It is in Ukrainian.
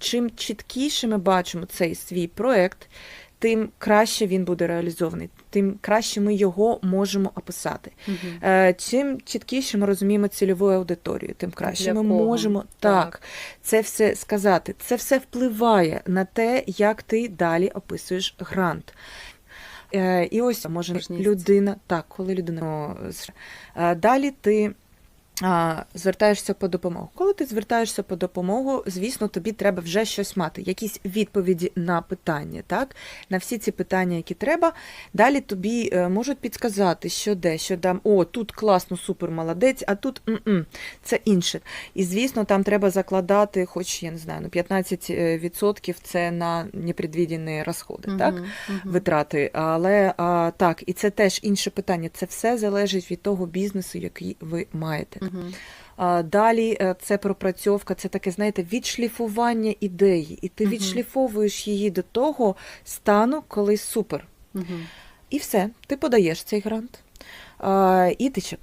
чим чіткіше ми бачимо цей свій проект, тим краще він буде реалізований, тим краще ми його можемо описати. Е, Чим чіткіше ми розуміємо цільову аудиторію, тим краще Для ми кого? можемо Так. так. це все сказати. Це все впливає на те, як ти далі описуєш грант. Е, І ось може людина, так, коли людина Е, далі ти. А, звертаєшся по допомогу. Коли ти звертаєшся по допомогу, звісно, тобі треба вже щось мати, якісь відповіді на питання, так? На всі ці питання, які треба. Далі тобі е, можуть підказати, що де, що там, о, тут класно, супер, молодець, а тут м-м, це інше. І звісно, там треба закладати, хоч я не знаю, ну 15% це на непредвідені розходи, так? Мгм. Мгм. витрати. Але а, так, і це теж інше питання. Це все залежить від того бізнесу, який ви маєте. Далі е, це пропрацьовка, це таке, знаєте, відшліфування ідеї. І ти відшліфовуєш її до того стану, коли супер. І все, ти подаєш цей грант. І ти чекаєш.